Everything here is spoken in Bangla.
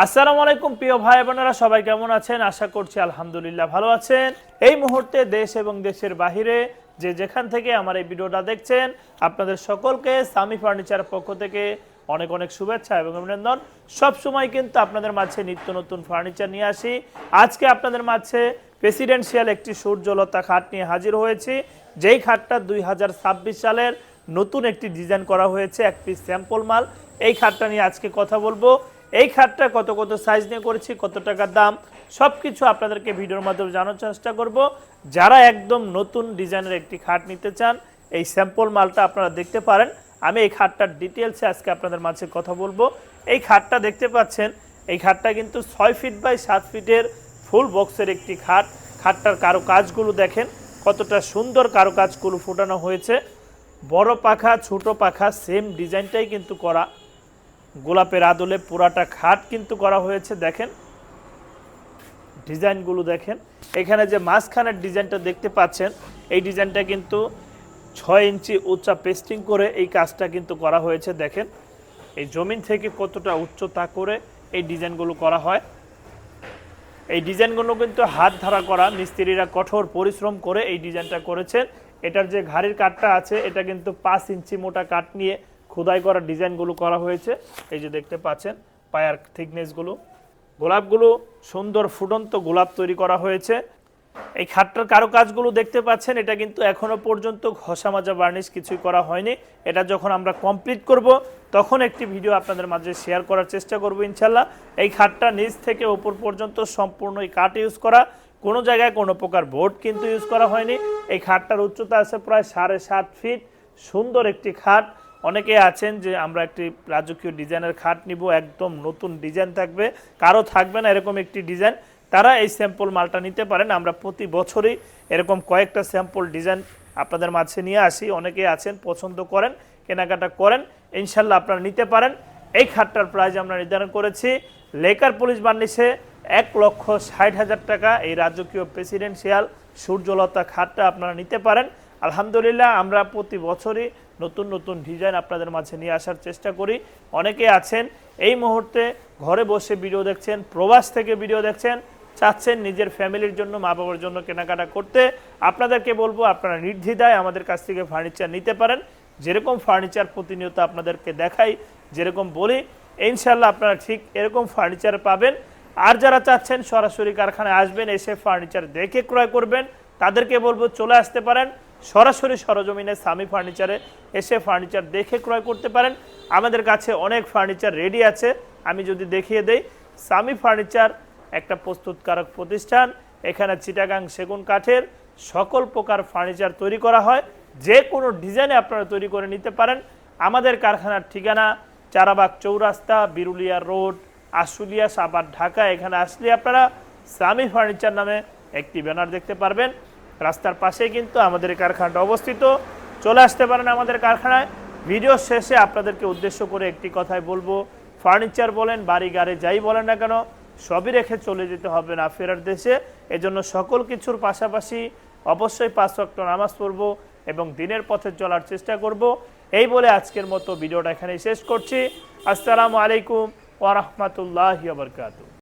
আসসালামু আলাইকুম, প্রিয় ভাই বোনেরা, সবাই কেমন আছেন? আশা করছি আলহামদুলিল্লাহ ভালো আছেন। এই মুহূর্তে দেশ এবং দেশের বাহিরে যে যেখান থেকে আমার এই ভিডিওটা দেখছেন, আপনাদের সকলকে সামি ফার্নিচার পক্ষ থেকে অনেক অনেক শুভেচ্ছা এবং অভিনন্দন। সব সময় কিন্তু আপনাদের মাঝে নিত্য নতুন ফার্নিচার নিয়ে আসি। আজকে আপনাদের মাঝে প্রেসিডেন্সিয়াল একটি সূর্যলতা খাট নিয়ে হাজির হয়েছি। যেই খাটটা দুই হাজার ছাব্বিশ সালের নতুন একটি ডিজাইন করা হয়েছে, এক পিস স্যাম্পল মাল। এই খাটটা নিয়ে আজকে কথা বলব। এই খাটটা কত কত সাইজ নিয়ে করেছি, কত টাকার দাম সব কিছু আপনাদেরকে ভিডিওর মাধ্যমে জানার চেষ্টা করব। যারা একদম নতুন ডিজাইনের একটি খাট নিতে চান, এই স্যাম্পল মালটা আপনারা দেখতে পারেন। আমি এই খাটটার ডিটেলসে আজকে আপনাদের মাঝে কথা বলব। এই খাটটা দেখতে পাচ্ছেন, এই খাটটা কিন্তু ছয় ফিট বাই সাত ফিটের ফুল বক্সের একটি খাট। খাটটার কারও কাজগুলো দেখেন, কতটা সুন্দর কারও কাজগুলো ফোটানো হয়েছে। বড় পাখা, ছোট পাখা সেম ডিজাইনটাই কিন্তু করা। গোলাপের আদলে পুরাটা খাট কিন্তু করা হয়েছে, দেখেন। ডিজাইনগুলো দেখেন। এখানে যে মাঝখানের ডিজাইনটা দেখতে পাচ্ছেন, এই ডিজাইনটা কিন্তু ছয় ইঞ্চি উচ্চা পেস্টিং করে এই কাজটা কিন্তু করা হয়েছে, দেখেন। এই জমিন থেকে কতটা উচ্চতা করে এই ডিজাইনগুলো করা হয়। এই ডিজাইনগুলো কিন্তু হাত ধারা করা, মিস্ত্রিরা কঠোর পরিশ্রম করে এই ডিজাইনটা করেছেন। এটার যে ঘাড়ির কাঠটা আছে, এটা কিন্তু পাঁচ ইঞ্চি মোটা কাঠ নিয়ে খোদাই করা ডিজাইনগুলো করা হয়েছে। এই যে দেখতে পাচ্ছেন, পায়ার থিকনেসগুলো। গোলাপগুলো সুন্দর ফুটন্ত গোলাপ তৈরি করা হয়েছে। এই খাটটার কারও কাজগুলো দেখতে পাচ্ছেন, এটা কিন্তু এখনও পর্যন্ত ঘষা মাজা বার্নিশ কিছুই করা হয়নি। এটা যখন আমরা কমপ্লিট করব, তখন একটি ভিডিও আপনাদের মাঝে শেয়ার করার চেষ্টা করব ইনশাল্লাহ এই খাটটা নিচ থেকে উপর পর্যন্ত সম্পূর্ণ এই কাঠ ইউজ করা। কোনো জায়গায় কোনো প্রকার বোর্ড কিন্তু ইউজ করা হয়নি। এই খাটটার উচ্চতা আছে প্রায় সাড়ে সাত ফিট সুন্দর একটি খাট। অনেকে আছেন যে আমরা একটি রাজকীয় ডিজাইনের খাট নিব, একদম নতুন ডিজাইন থাকবে, কারও থাকবে না এরকম একটি ডিজাইন। তারা এই স্যাম্পল মালটা নিতে পারেন, আমরা প্রতি বছরই এরকম কয়েকটা স্যাম্পল ডিজাইন আপনাদের মাঝে নিয়ে আসি। অনেকে আছেন, পছন্দ করেন, কেনাকাটা করেন, ইনশাল্লাহ আপনারা নিতে পারেন। এই খাটটার প্রাইস আমরা নির্ধারণ করেছি, লেকার পুলিশ বার্নিশে এক লক্ষ ষাট হাজার টাকা। এই রাজকীয় প্রেসিডেন্সিয়াল সূর্যলতা খাটটা আপনারা নিতে পারেন। আলহামদুলিল্লাহ, আমরা প্রতি বছরই নতুন নতুন ডিজাইন আপনাদের মাঝে নিয়ে আসার চেষ্টা করি। অনেকে আছেন, এই মুহূর্তে ঘরে বসে ভিডিও দেখছেন, প্রবাস থেকে ভিডিও দেখছেন, চাচ্ছেন নিজের ফ্যামিলির জন্য মা বাবার জন্য কেনাকাটা করতে। আপনাদেরকে বলব, আপনারা নির্দ্বিধায় আমাদের কাছ থেকে ফার্নিচার নিতে পারেন। যেরকম ফার্নিচার প্রতিনিয়ত আপনাদেরকে দেখাই, যেরকম বলি ইনশাল্লাহ আপনারা ঠিক এরকম ফার্নিচার পাবেন। আর যারা চাচ্ছেন, সরাসরি কারখানায় আসবেন, এসে ফার্নিচার দেখে ক্রয় করবেন। তাদেরকে বলব, চলে আসতে পারেন। সরাসরি সরজমিনে সামি ফার্নিচারে এসে ফার্নিচার দেখে ক্রয় করতে পারেন। আমাদের কাছে অনেক ফার্নিচার রেডি আছে। আমি যদি দেখিয়ে দেই সামি ফার্নিচার, একটা প্রস্তুতকারক প্রতিষ্ঠান, এখানে চিটাগাং সেগুন কাঠের সকল প্রকার ফার্নিচার তৈরি করা হয়। যে কোনো ডিজাইনে আপনারা তৈরি করে নিতে পারেন। আমাদের কারখানার ঠিকানা চারাবাগ চৌরাস্তা, বিরুলিয়া রোড, আশুলিয়া সাবার ঢাকা। এখানে আসলে আপনারা সামি ফার্নিচার নামে একটি ব্যানার দেখতে পারবেন। রাস্তার পাশে কিন্তু আমাদের কারখানাটা অবস্থিত। চলে আসতে পারেন আমাদের কারখানায়। ভিডিও শেষে আপনাদেরকে উদ্দেশ্য করে একটি কথাই বলব। ফার্নিচার বলেন, বাড়ি, গাড়ি, যাই বলেন না কেন, সবই রেখে চলে যেতে হবে না ফেরার দেশে। এজন্য সকল কিছুর পাশাপাশি অবশ্যই পাঁচ ওয়াক্ত নামাজ পড়ব এবং দিনের পথে চলার চেষ্টা করব। এই বলে আজকের মতো ভিডিওটা এখানে শেষ করছি। আসসালামু আলাইকুম ওয়া রাহমাতুল্লাহি ওয়া বারাকাতুহু।